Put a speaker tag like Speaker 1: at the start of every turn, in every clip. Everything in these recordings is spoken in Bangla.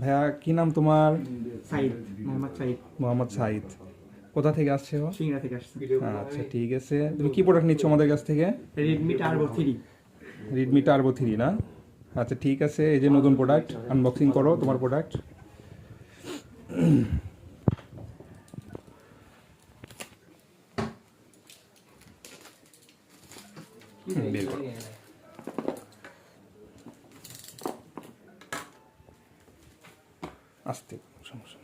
Speaker 1: ভাইয়া কি নাম তোমার?
Speaker 2: সাইদ মোহাম্মদ সাইদ।
Speaker 1: মোহাম্মদ সাইদ। কোথা থেকে আসছে ও?
Speaker 2: সিংড়া থেকে আসছে।
Speaker 1: আচ্ছা ঠিক আছে। তুমি কি প্রোডাক্ট নিচ্ছ আমাদের কাছ থেকে?
Speaker 2: Redmi Turbo three
Speaker 1: Redmi Turbo three না? আচ্ছা ঠিক আছে। এই যে নতুন প্রোডাক্ট আনবক্সিং করো তোমার প্রোডাক্ট বের করো। আস্তে সমস্যা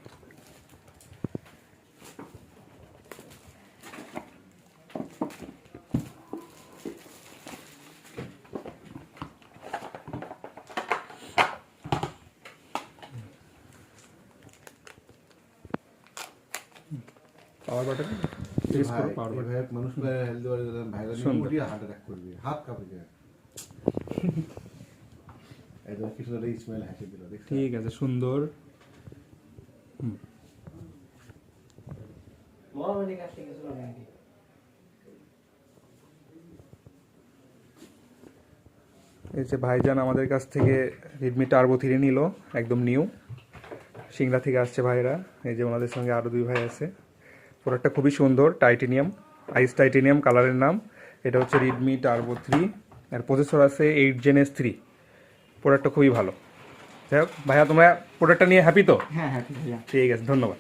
Speaker 1: পাওয়ার বাটন প্রেস করো পাওয়ার বাটন
Speaker 3: ভাই মানুষ হেলদি বাড়ি হার্ট অ্যাটাক করবে হাত কাঁপে যায়। একদম কিছু একটা স্মেল হাসি দিল দেখছি?
Speaker 1: ঠিক আছে সুন্দর। এই যে ভাইজান আমাদের কাছ থেকে রেডমি টার্বো থ্রি নিল একদম নিউ সিংড়া থেকে আসছে ভাইরা এই যে ওনাদের সঙ্গে আরও দুই ভাই আছে। প্রোডাক্টটা খুবই সুন্দর টাইটেনিয়াম আইস টাইটেনিয়াম কালারের নাম। এটা হচ্ছে রেডমি টার্বো থ্রি আর প্রসেসর আছে এইট জেন এস থ্রি প্রোডাক্টটা খুবই ভালো। যাই হোক ভাইয়া তোমরা প্রোডাক্টটা নিয়ে হ্যাপি তো?
Speaker 2: হ্যাঁ হ্যাঁ ঠিক আছে
Speaker 1: ঠিক আছে। ধন্যবাদ